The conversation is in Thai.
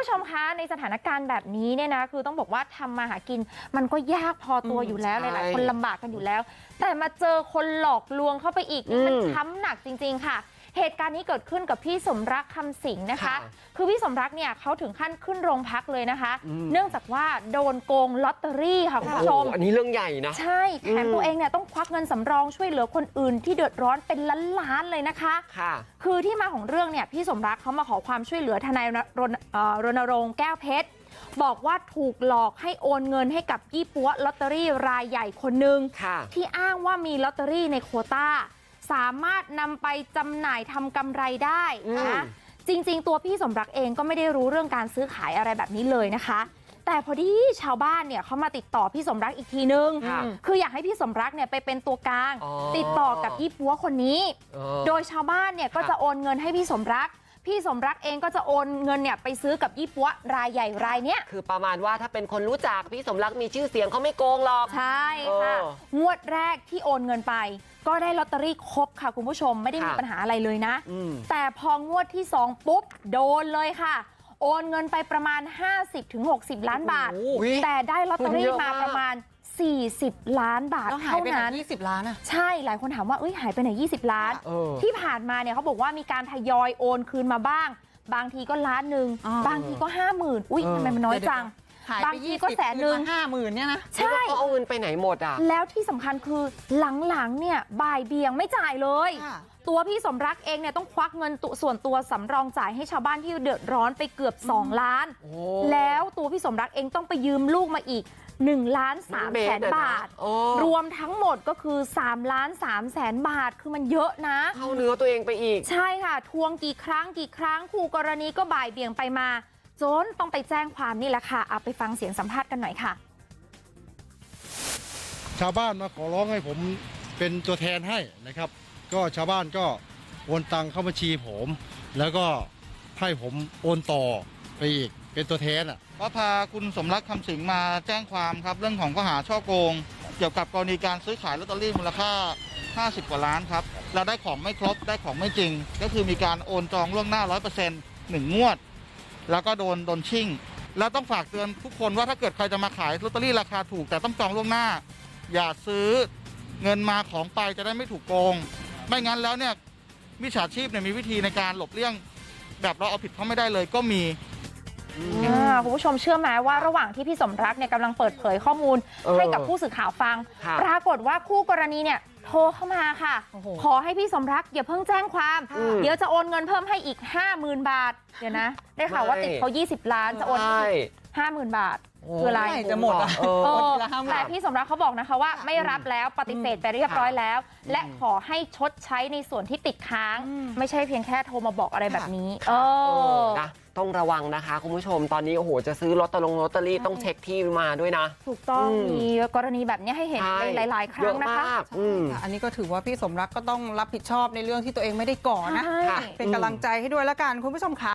ผู้ชมคะในสถานการณ์แบบนี้เนี่ยนะคือต้องบอกว่าทำมาหากินมันก็ยากพอตัวอืมอยู่แล้วหใช่ลายๆคนลำบากกันอยู่แล้วแต่มาเจอคนหลอกลวงเข้าไปอีกนี่มันอืมช้ำหนักจริงๆค่ะ เหตุการณ์นี้เกิดขึ้นกับพี่สมรักคำสิงห์นะคะค่ะคือพี่สมรักเนี่ยเขาถึงขั้นขึ้นโรงพักเลยนะคะอืมเนื่องจากว่าโดนโกงลอตเตอรี่ค่ะคุณผู้ชมโอ้อันนี้เรื่องใหญ่นะใช่แถมอืมตัวเองเนี่ยต้องควักเงินสำรองช่วยเหลือคนอื่นที่เดือดร้อนเป็นล้านๆเลยนะคะค่ะคือที่มาของเรื่องเนี่ยพี่สมรักเขามาขอความช่วยเหลือทนายรณเอ่อรณรงค์แก้วเพชรบอกว่าถูกหลอกให้โอนเงินให้กับยี่ปัวลอตเตอรี่รายใหญ่คนหนึ่งค่ะที่อ้างว่ามีลอตเตอรี่ในโควต้า สามารถนำไปจำหน่ายทำกำไรได้อืนะมจริงๆตัวพี่สมรักเองก็ไม่ได้รู้เรื่องการซื้อขายอะไรแบบนี้เลยนะคะแต่พอดีชาวบ้านเนี่ยเขามาติดต่อพี่สมรักอีกทีนึงค่ะคืออยากให้พี่สมรักเนี่ยไปเป็นตัวกลางอ๋อติดต่อกับยี่ปัวคนนี้เออโดยชาวบ้านเนี่ยก็ค่ะจะโอนเงินให้พี่สมรัก พี่สมรักเองก็จะโอนเงินเนี่ยไปซื้อกับยี่ปัวรายใหญ่รายเนี้ยคือประมาณว่าถ้าเป็นคนรู้จักพี่สมรักมีชื่อเสียงเขาไม่โกงหรอก ใช่ค่ะเออ งวดแรกที่โอนเงินไป ก็ได้ลอตเตอรี่ครบค่ะคุณผู้ชมไม่ได้มีค่ะ ปัญหาอะไรเลยนะ อืม แต่พองวดที่ 2 ปุ๊บ โดนเลยค่ะ โอนเงินไปประมาณ 50-60 ล้านบาท โอ้โหแต่ได้ลอตเตอรี่เยอะมามาก ประมาณ 40 ล้านบาทแล้วหายเท่าไปไหนนั้น 20 ล้านอะใช่หลายคนถามว่าเอ้ยหายไปไหน 20 ล้าน เออที่ผ่านมาเนี่ยเขาบอกว่ามีการทยอยโอนคืนมาบ้าง บางทีก็ล้านหนึ่งอ๋อ บางทีก็ห้าหมื่นอุ้ยเออ ทำไมมันน้อยจัง หายบางไปทีก็แสนหนึ่ง ห้าหมื่นเนี่ยนะ ใช่เขาเอาเงินไปไหนหมดอะ แล้วที่สำคัญคือหลังๆเนี่ยบ่ายเบียงไม่จ่ายเลย ค่ะ ตัวพี่สมรักเองเนี่ยต้องควักเงินตุส่วนตัวสำรองจ่ายให้ชาวบ้านที่เดือดร้อนไปเกือบ 2 ล้านโอ้แล้วตัวพี่สมรักเองต้องไปยืมลูกมาอีก 1 ล้าน3แสนบาทโอ้รวมทั้งหมดก็คือ 3 ล้าน3แสนบาทคือมันเยอะนะเข้าเนื้อตัวเองไปอีก ใช่ค่ะ ทวงกี่ครั้งกี่ครั้งคู่กรณีก็บ่ายเบี่ยงไปมาจนต้องไปแจ้งความนี่แหละค่ะเอาไปฟังเสียงสัมภาษณ์กันหน่อยค่ะ ชาวบ้านมาขอร้องให้ผมเป็นตัวแทนให้นะครับ ก็ชาวบ้านก็โอนตังเข้าบัญชีผม แล้วก็ให้ผมโอนต่อไปอีก เป็นตัวแทนอะก็พาคุณสมรักคำสิงมาแจ้งความครับ เรื่องของข้อหาช่อโกง เกี่ยวกับกรณีการซื้อขายลอตเตอรี่มูลค่า 50 กว่าล้านครับเราได้ของไม่ครบได้ของไม่จริง ก็คือมีการโอนจองล่วงหน้า 100%หนึ่งงวด แล้วก็โดนโดนชิ่ง แล้วต้องฝากเตือนทุกคนว่าถ้าเกิดใครจะมาขายลอตเตอรี่ราคาถูกแต่ต้องจองล่วงหน้า อย่าซื้อเงินมาของไปจะได้ไม่ถูกโกง ไม่งั้นแล้วเนี่ยมิจฉาชีพเนี่ยมีวิธีในการหลบเลี่ยง แบบเราเอาผิดเขาไม่ได้เลยก็มี คุณผู้ชมเชื่อไหมว่าระหว่างที่พี่สมรักเนี่ยกำลังเปิดเผยข้อมูลเออให้กับผู้สื่อข่าวฟังค่ะปรากฏว่าคู่กรณีเนี่ยโทรเข้ามาค่ะโอ้โหขอให้พี่สมรักอย่าเพิ่งแจ้งความอืมเดี๋ยวจะโอนเงินเพิ่มให้อีก50,000บาทเดี๋ยวนะ ได้ข่าวว่าไม่ติดเขา 20 ล้านจะโอนใช่ห้าหมื่นบาท คืออะไรเมื่อไหร่จะหมดอะเออเออละห้าหมื่น แต่พี่สมรักเขาบอกนะคะว่าไม่รับแล้วปฏิเสธไปเรียบร้อยแล้ว และขอให้ชดใช้ในส่วนที่ติดค้างอืมไม่ใช่เพียงแค่โทรมาบอกอะไรแบบนี้เอเอออ นะต้องระวังนะคะคุณผู้ชมตอนนี้โอ้โหจะซื้อลอตเตอรี่ลอตเตอรี่ใช่ต้องเช็คที่มาด้วยนะ ถูกต้องอืม มีกรณีแบบนี้ให้เห็นใช่ในหลาย ๆคเยรั้อะงนะคะมากอืม ค่ะอันนี้ก็ถือว่าพี่สมรักก็ต้องรับผิดชอบในเรื่องที่ตัวเองไม่ได้ก่อนะ ใช่ค่ะเป็นกำลังใจให้ด้วยละกันคุณผู้ชมค่ะ